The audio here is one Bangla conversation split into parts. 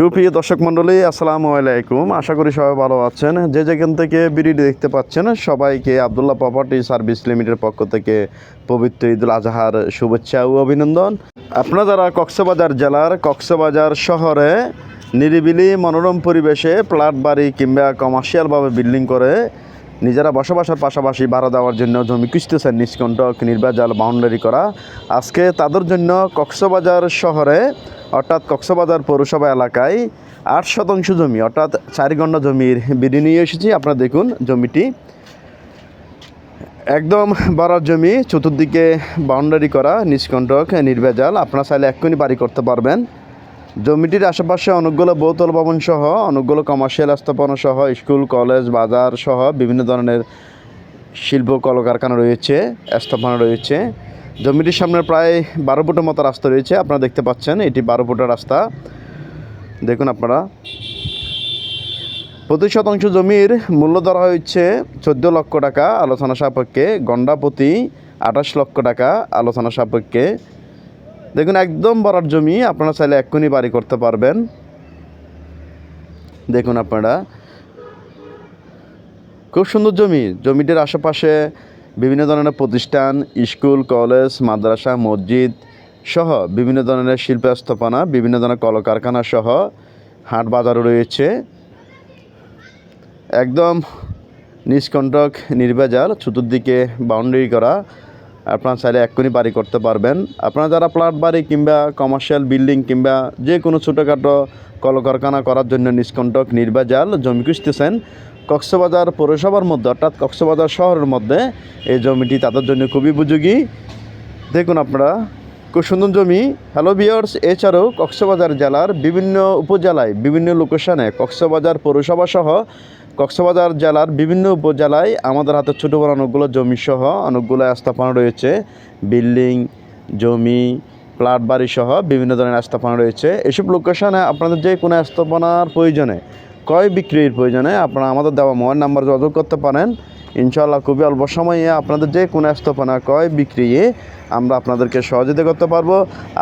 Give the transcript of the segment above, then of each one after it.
সুপ্রিয় দর্শক মণ্ডলী, আসসালামু আলাইকুম। আশা করি সবাই ভালো আছেন। যে যেখান থেকে ভিডিওটি দেখতে পাচ্ছেন, সবাইকে আবদুল্লাহ প্রপার্টি সার্ভিস লিমিটেডের পক্ষ থেকে পবিত্র ঈদুল আজহার শুভেচ্ছা ও অভিনন্দন। আপনারা যারা কক্সবাজার জেলার কক্সবাজার শহরে নিরিবিলি মনোরম পরিবেশে প্লাট বাড়ি কিংবা কমার্শিয়ালভাবে বিল্ডিং করে নিজেরা বসবাসের পাশাপাশি ভাড়া দেওয়ার জন্য জমি খুঁজতেছেন নিষ্কণ্টক নির্বাজাল বাউন্ডারি করা, আজকে তাদের জন্য কক্সবাজার শহরে অর্থাৎ কক্সবাজার পৌরসভা এলাকায় আট শতাংশ জমি, অর্থাৎ চার ঘণ্টা জমির বিধি নিয়ে এসেছি। আপনারা দেখুন জমিটি। একদম বাড়ার জমি, চতুর্দিকে বাউন্ডারি করা, নিষ্কণ্টক, নির্ভেজাল। আপনারা চাইলে এক্ষুনি বাড়ি করতে পারবেন। জমিটির আশেপাশে অনেকগুলো বহুতল ভবন সহ, অনেকগুলো কমার্শিয়াল স্থাপনা সহ, স্কুল, কলেজ, বাজার সহ বিভিন্ন ধরনের শিল্প কলকারখানা রয়েছে, স্থাপনা রয়েছে। জমিটির সামনে প্রায় বারো ফুটের মতো রাস্তা রয়েছে। আপনারা দেখতে পাচ্ছেন, এটি বারো ফুটের রাস্তা। দেখুন আপনারা। প্রতি শতাংশ জমির মূল্য ধরা হচ্ছে চোদ্দ লক্ষ টাকা আলোচনা সাপেক্ষে, গন্ডা প্রতি আঠাশ লক্ষ টাকা আলোচনা সাপেক্ষে। দেখুন, একদম বড়ার জমি, আপনারা চাইলে এক্ষুনি বাড়ি করতে পারবেন। দেখুন আপনারা। খুব সুন্দর জমি, জমিটির আশেপাশে বিভিন্ন ধরনের প্রতিষ্ঠান, স্কুল, কলেজ, মাদ্রাসা, মসজিদ সহ বিভিন্ন ধরনের শিল্প স্থাপনা বিভিন্ন ধরনের কলকারখানা সহ হাট বাজারও রয়েছে। একদম নিষ্কণ্টক নির্ভেজাল চতুর্দিকে বাউন্ডারি করা। আপনারা চাইলে এক্ষুনি বাড়ি করতে পারবেন। আপনারা যারা প্লাট বাড়ি কিংবা কমার্শিয়াল বিল্ডিং কিংবা যে কোনো ছোটোখাটো কলকারখানা করার জন্য নিষ্কণ্টক নির্ভেজাল জমি খুঁজতেছেন কক্সবাজার পৌরসভার মধ্যে, অর্থাৎ কক্সবাজার শহরের মধ্যে এই জমিটি তাদের জন্য খুবই উপযোগী। দেখুন আপনারা, খুব সুন্দর জমি। হ্যালো বিয়ার্স এছাড়াও কক্সবাজার জেলার বিভিন্ন উপজেলায়, বিভিন্ন লোকেশনে কক্সবাজার পৌরসভা সহ কক্সবাজার জেলার বিভিন্ন উপজেলায় আমাদের হাতে ছোটো বড় অনেকগুলো জমি সহ অনেকগুলো স্থাপনা রয়েছে। বিল্ডিং, জমি, প্লাট বাড়ি সহ বিভিন্ন ধরনের স্থাপনা রয়েছে। এসব লোকেশনে আপনাদের যে কোনো স্থাপনার প্রয়োজনে ক্রয় বিক্রির প্রয়োজনে আপনারা আমাদের দেওয়া মোবাইল নাম্বার যোগাযোগ করতে পারেন। ইনশাআল্লাহ খুবই অল্প সময়ে আপনাদের যে কোনো স্থাপনা ক্রয় বিক্রিয়ে আমরা আপনাদেরকে সহযোগিতা করতে পারব।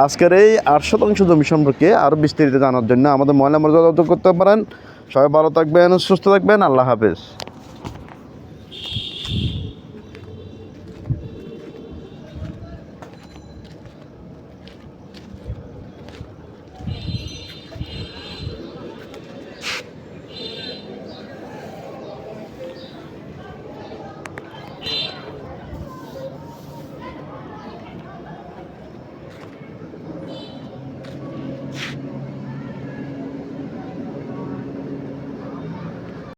আজকের এই আট শতাংশ জমি সম্পর্কে আরও বিস্তারিত জানার জন্য আমাদের মোবাইল নাম্বার যোগাযোগ করতে পারেন। সবাই ভালো থাকবেন, সুস্থ থাকবেন, আল্লাহ হাফেজ।